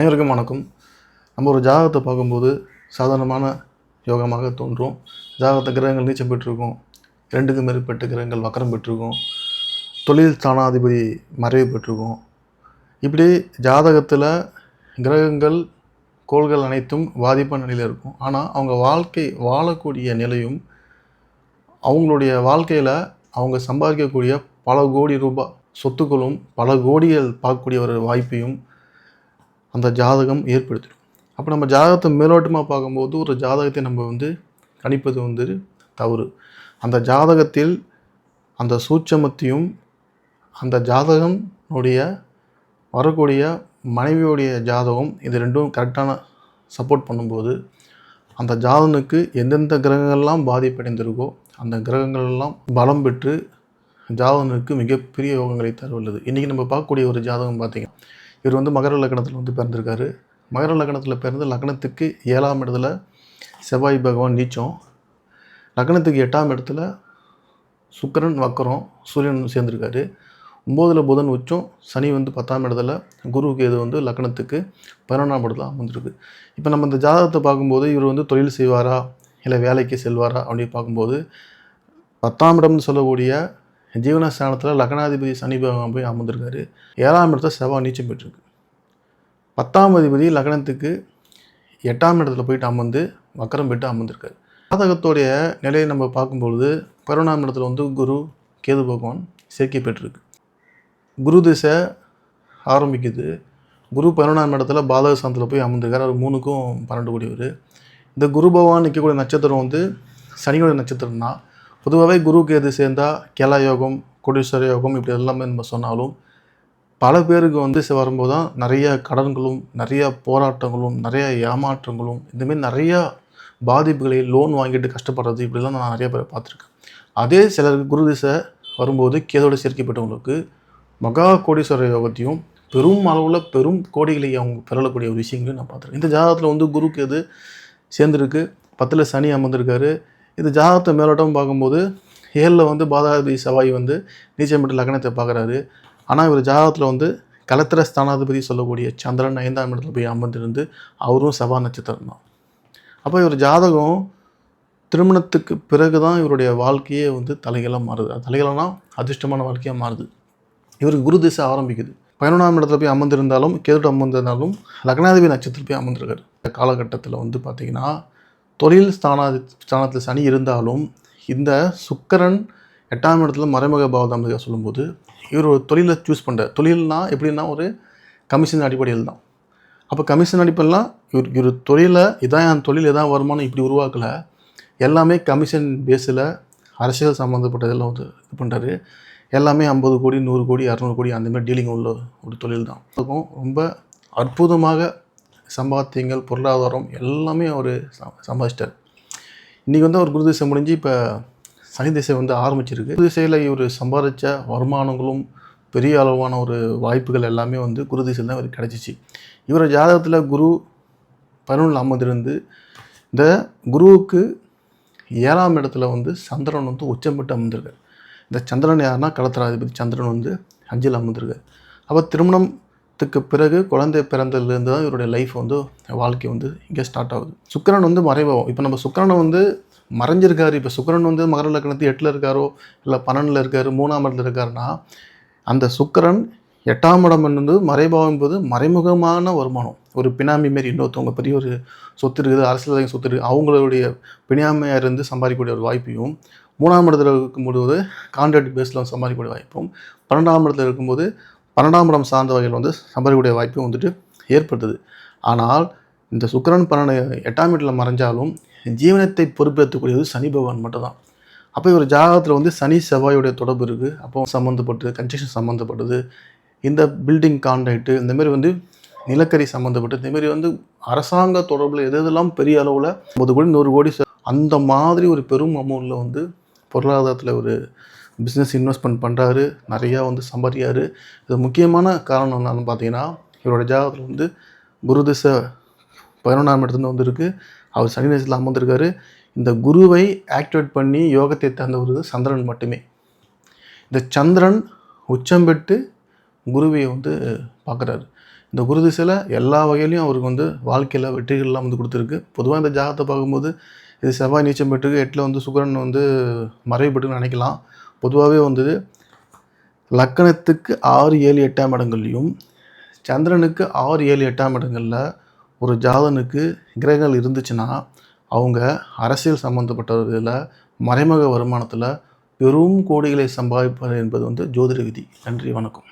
அனைவருக்கும் வணக்கம். நம்ம ஒரு ஜாதகத்தை பார்க்கும்போது சாதாரணமான யோகமாக தோன்றும். ஜாதகத்தை கிரகங்கள் நீச்சம் பெற்றிருக்கும். ரெண்டுக்கும் மேற்பட்ட கிரகங்கள் வக்கரம் பெற்றிருக்கும். தொழில் ஸ்தானாதிபதி மறைவு பெற்றிருக்கும். இப்படி ஜாதகத்தில் கிரகங்கள் கோள்கள் அனைத்தும் பாதிப்பான நிலையில் இருக்கும். ஆனால் அவங்க வாழ்க்கை வாழக்கூடிய நிலையும் அவங்களுடைய வாழ்க்கையில் அவங்க சம்பாதிக்கக்கூடிய பல கோடி ரூபாய் சொத்துக்களும் பல கோடிகள் பார்க்கக்கூடிய ஒரு வாய்ப்பையும் அந்த ஜாதகம் ஏற்படுத்திடும். அப்போ நம்ம ஜாதகத்தை மேலோட்டமாக பார்க்கும்போது ஒரு ஜாதகத்தை நம்ம வந்து கணிப்பது வந்து தவறு. அந்த ஜாதகத்தில் அந்த சூட்சமத்தையும் அந்த ஜாதகனுடைய வரக்கூடிய மனைவியுடைய ஜாதகம் இது ரெண்டும் கரெக்டான சப்போர்ட் பண்ணும்போது அந்த ஜாதகனுக்கு எந்தெந்த கிரகங்கள்லாம் பாதிப்படைந்திருக்கோ அந்த கிரகங்கள்லாம் பலம் பெற்று ஜாதகனுக்கு மிகப்பெரிய யோகங்களை தரவுள்ளது இன்றைக்கி நம்ம பார்க்கக்கூடிய ஒரு ஜாதகம் பார்த்திங்கன்னா இவர் வந்து மகர லக்னத்தில் வந்து பிறந்திருக்காரு. மகர லக்னத்தில் பிறந்து லக்னத்துக்கு ஏழாம் இடத்துல செவ்வாய் பகவான் நீச்சம். லக்னத்துக்கு எட்டாம் இடத்துல சுக்கிரன் வக்கரம் சூரியன் சேர்ந்திருக்காரு. ஒம்போதில் புதன் உச்சம் சனி வந்து பத்தாம் இடத்துல குரு கேது வந்து லக்னத்துக்கு பதினொன்றாம் இடத்துல அமர்ந்திருக்கு. இப்போ நம்ம இந்த ஜாதகத்தை பார்க்கும்போது இவர் வந்து தொழில் செய்வாரா? இல்லை வேலைக்கு செல்வாரா? அப்படின்னு பார்க்கும்போது பத்தாம் இடம்னு சொல்லக்கூடிய ஜீவனஸ்தானத்தில் லக்னாதிபதி சனி பகவான் போய் அமர்ந்திருக்காரு. ஏழாம் இடத்துல செவ்வாய் நீச்சம் பெற்றிருக்கு. பத்தாம் அதிபதி லக்னத்துக்கு எட்டாம் இடத்துல போயிட்டு அமர்ந்து வக்கரம் பெற்று அமர்ந்திருக்காரு. ஜாதகத்தோடைய நிலையை நம்ம பார்க்கும்பொழுது பதினொன்றாம் இடத்துல வந்து குரு கேது பகவான் சேர்க்கை பெற்றிருக்கு. குரு திசை ஆரம்பிக்குது. குரு பதினொன்றாம் இடத்துல பாதக சாந்தத்தில் போய் அமர்ந்திருக்கார். அவர் மூணுக்கும் பன்னெண்டு கூடியவர் இந்த குரு பகவான் நிற்கக்கூடிய நட்சத்திரம் வந்து சனியோட நட்சத்திரம் தான் பொதுவாகவே குருக்கு எது சேர்ந்தால் கேலா யோகம் கோடீஸ்வர யோகம் இப்படி எல்லாமே நம்ம சொன்னாலும் பல பேருக்கு வந்து வரும்போது தான் நிறைய கடன்களும் நிறைய போராட்டங்களும் நிறைய ஏமாற்றங்களும் இந்தமாரி நிறையா பாதிப்புகளை லோன் வாங்கிட்டு கஷ்டப்படுறது இப்படிலாம் நான் நிறைய பேர் பார்த்துருக்கேன். அதே சிலருக்கு குரு திசை வரும்போது கேதோட சேர்க்கப்பட்டவங்களுக்கு மகா கோடீஸ்வர யோகத்தையும் பெரும் அளவில் பெரும் கோடிகளை அவங்க பெறக்கூடிய ஒரு விஷயங்களையும் நான் பார்த்துருக்கேன். இந்த ஜாதகத்தில் வந்து குருக்கு எது சேர்ந்துருக்கு? பத்தில் சனி அமர்ந்திருக்காரு. இந்த ஜாதகத்தை மேலோட்டம் பார்க்கும்போது ஏழில் வந்து பாதாதிபதி செவ்வாய் வந்து நீச்சமிட்டு லக்னத்தை பார்க்குறாரு. ஆனால் இவர் ஜாதகத்தில் வந்து கலத்திர ஸ்தானாதிபதி சொல்லக்கூடிய சந்திரன் ஐந்தாம் இடத்துல போய் அமர்ந்திருந்து அவரும் செவ்வாய் நட்சத்திரம் தான். அப்போ இவர் ஜாதகம் திருமணத்துக்கு பிறகு தான் இவருடைய வாழ்க்கையே வந்து தலைகளாக மாறுது. அது தலைகளானா அதிர்ஷ்டமான வாழ்க்கையாக மாறுது. இவருக்கு குரு திசை ஆரம்பிக்குது. பதினொன்றாம் இடத்துல போய் அமர்ந்திருந்தாலும் கேதுட்டு அமர்ந்திருந்தாலும் லக்னாதிபதி நட்சத்திரம் போய் அமர்ந்திருக்காரு. இந்த காலகட்டத்தில் வந்து பார்த்திங்கன்னா தொழில் ஸ்தானாதி ஸ்தானத்தில் சனி இருந்தாலும் இந்த சுக்கரன் எட்டாம் இடத்துல மறைமுக பாவதாம்பிகா சொல்லும்போது இவர் ஒரு தொழிலை சூஸ் பண்ணுற தொழில்னா எப்படின்னா ஒரு கமிஷன் அடிப்படையில் தான். அப்போ கமிஷன் அடிப்படைலாம் இவர் இவர் தொழிலை இதான் என் தொழில் எதாவது வருமானம் இப்படி உருவாக்கலை. எல்லாமே கமிஷன் பேஸில் அரசியல் சம்மந்தப்பட்டதெல்லாம் வந்து இது பண்ணுறாரு எல்லாமே ஐம்பது கோடி நூறு கோடி இரநூறு கோடி அந்தமாதிரி டீலிங் உள்ள ஒரு தொழில் தான். ரொம்ப அற்புதமாக சம்பாத்தியங்கள் பொருளாதாரம் எல்லாமே அவர் சம்பாதிச்சிட்டார். இன்றைக்கி வந்து அவர் குரு திசை முடிஞ்சு இப்போ சனி திசை வந்து ஆரம்பிச்சிருக்கு. குரு திசையில் இவர் சம்பாதிச்ச வருமானங்களும் பெரிய அளவான ஒரு வாய்ப்புகள் எல்லாமே வந்து குரு திசையில் தான் இவர் கிடச்சிச்சு. இவர ஜாதகத்தில் குரு பதினொன்றில் அமர்ந்திருந்து இந்த குருவுக்கு ஏழாம் இடத்துல வந்து சந்திரன் வந்து உச்சம்பட்டு அமர்ந்திருக்கார். இந்த சந்திரன் யாருன்னா களத்திராதிபதி சந்திரன் வந்து அஞ்சில் அமர்ந்திருக்கார். அப்போ திருமணம் திருமணத்துக்கு பிறகு குழந்தை பிறந்ததுலேருந்து தான் இவருடைய லைஃப் வந்து வாழ்க்கை வந்து இங்கே ஸ்டார்ட் ஆகுது. சுக்கரன் வந்து மறைவாகும் இப்போ நம்ம சுக்கரனை வந்து மறைஞ்சிருக்காரு. இப்போ சுக்கரன் வந்து மகர லக்னத்து எட்டில் இருக்காரோ இல்லை பன்னெண்டில் இருக்காரு மூணாம் இடத்துல இருக்காருன்னா அந்த சுக்கரன் எட்டாம் இடம் என்பது மறைபாவம் என்பது மறைமுகமான வருமானம். ஒரு பினாமி மாரி இன்னொருத்தவங்க பெரிய ஒரு சொத்து இருக்குது அரசியல் சொத்து இருக்குது அவங்களுடைய பினாமியாக இருந்து சம்பாதிக்கக்கூடிய ஒரு வாய்ப்பையும் மூணாம் இடத்துல இருக்கும்போது கான்ட்ராக்ட் பேஸில் சம்பாதிக்கக்கூடிய வாய்ப்பும் பன்னெண்டாம் இடத்துல இருக்கும்போது பன்னெண்டாம் இடம் சார்ந்த வகையில் வந்து சம்பாதிக்கக்கூடிய வாய்ப்பும் வந்துட்டு ஏற்படுத்துது ஆனால் இந்த சுக்கிரன் பன்னெண்டு எட்டாம் வீட்டில் மறைஞ்சாலும் ஜீவனத்தை பொறுப்பேற்றக்கூடியது சனி பகவான் மட்டும்தான். அப்போ இவர் ஜாதகத்தில் வந்து சனி செவ்வாயுடைய தொடர்பு இருக்குது அப்போ சம்மந்தப்பட்டது கன்ஸ்ட்ரக்ஷன் சம்மந்தப்பட்டது இந்த பில்டிங் கான்ட்ராக்ட்டு இந்தமாரி வந்து நிலக்கரி சம்மந்தப்பட்டு இந்தமாரி வந்து அரசாங்க தொடர்பில் எது எதெல்லாம் பெரிய அளவில் ஐம்பது கோடி நூறு கோடி அந்த மாதிரி ஒரு பெரும் அமௌண்ட்டில் வந்து பொருளாதாரத்தில் ஒரு பிஸ்னஸ் இன்வெஸ்ட்மெண்ட் பண்ணுறாரு நிறையா வந்து சம்பாதிக்காரு இது முக்கியமான காரணம் என்னன்னு பார்த்தீங்கன்னா இவரோட ஜாதகத்தில் வந்து குரு திசை பதினொன்றாம் இடத்துல வந்திருக்கு. அவர் சனி தேசத்தில் அமர்ந்திருக்காரு. இந்த குருவை ஆக்டிவேட் பண்ணி யோகத்தை தந்தவர் சந்திரன் மட்டுமே. இந்த சந்திரன் உச்சம் பெற்று குருவியை வந்து பார்க்குறாரு. இந்த குரு திசையில் எல்லா வகையிலையும் அவருக்கு வந்து வாழ்க்கையில் வெற்றிகள்லாம் வந்து கொடுத்துருக்கு. பொதுவாக இந்த ஜாதகத்தை பார்க்கும்போது இது செவ்வாய் நீச்சம் பெற்றுக்கு எட்டில் வந்து சுக்கரன் வந்து மறைவு பெற்றுன்னு நினைக்கலாம். பொதுவாகவே வந்து லக்கணத்துக்கு ஆறு ஏழு எட்டாம் இடங்கள்லையும் சந்திரனுக்கு ஆறு ஏழு எட்டாம் இடங்களில் ஒரு ஜாதனுக்கு கிரகங்கள் இருந்துச்சுன்னா அவங்க அரசியல் சம்மந்தப்பட்டவர்களில் மறைமுக வருமானத்தில் பெரும் கோடிகளை சம்பாதிப்பது என்பது வந்து ஜோதிட விதி. நன்றி வணக்கம்.